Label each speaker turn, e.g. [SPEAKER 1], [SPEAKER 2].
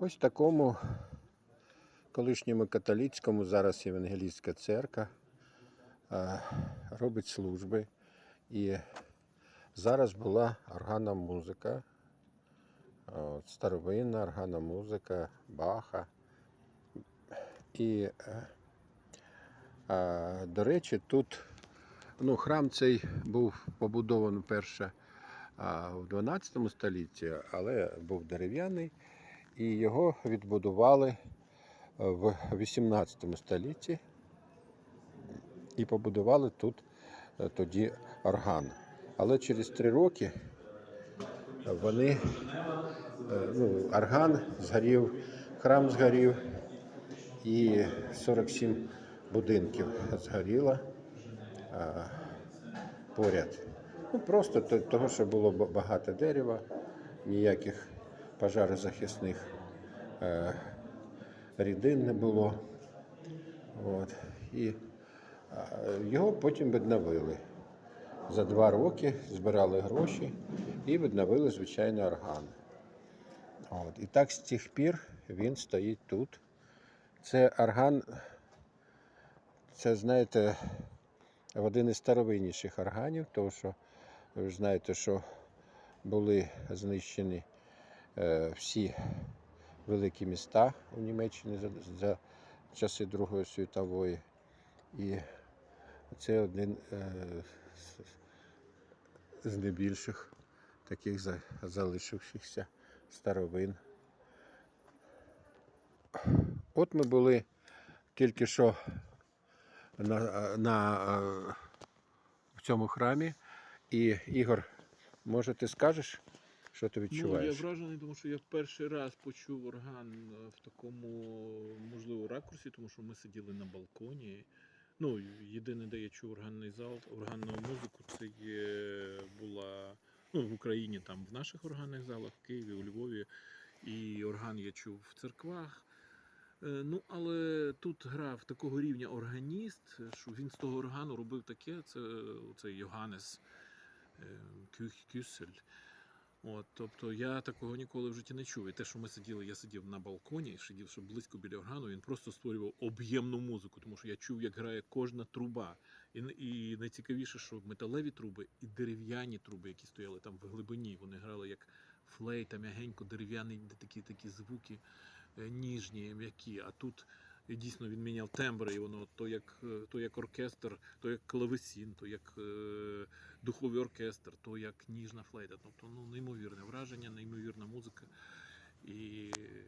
[SPEAKER 1] Ось такому колишньому католицькому, зараз Євангелійська церква е, робить служби. І зараз була органна музика, е, старовинна органна музика, Баха. І, е, до речі, тут ну, храм цей був побудований перше в 12 столітті, але був дерев'яний, і його відбудували в 18 столітті і побудували тут е, тоді орган. Але через три роки вони е, ну, орган згорів, храм згорів, і 47 будинків згоріло а, поряд. Ну, просто то- того, що було багато дерева, ніяких пожарозахисних е, рідин не було. От. І його потім відновили. За два роки збирали гроші і відновили звичайний орган. От. І так з тих пір він стоїть тут. Це орган, це, знаєте, один із старовинніших органів, тому що ви ж знаєте, що були знищені е, всі великі міста у Німеччині за, за часи Другої світової. І це один е, з, з найбільших таких залишившихся старовин. От ми були тільки що на, на, е, в цьому храмі. І Ігор, може ти скажеш, що ти
[SPEAKER 2] Ну, я вражений, тому що я перший раз почув орган е, в такому можливо ракурсі, тому що ми сиділи на балконі. Ну, єдине, де я чув органний зал, органну музику, це є, була ну, в Україні, там в наших органних залах, в Києві, у Львові. І орган я чув в церквах. Е, Ну, але тут грав такого рівня органіст, що він з того органу робив таке, це цей Йоганнес е, Кюсель. От, тобто я такого ніколи в житті не чув. І те, що ми сиділи, я сидів на балконі, сидів що близько біля органу, він просто створював об'ємну музику, тому що я чув, як грає кожна труба. І, і найцікавіше, що металеві труби і дерев'яні труби, які стояли там в глибині, вони грали як флейта, м'ягенько, дерев'яні такі, такі звуки е, ніжні, м'які. А тут дійсно він міняв тембри, і воно то як, е, то як оркестр, то як клавесін, то як е, духовий оркестр, то як ніжна флейта. Тобто ну, неймовірне враження, неймовірна музика. І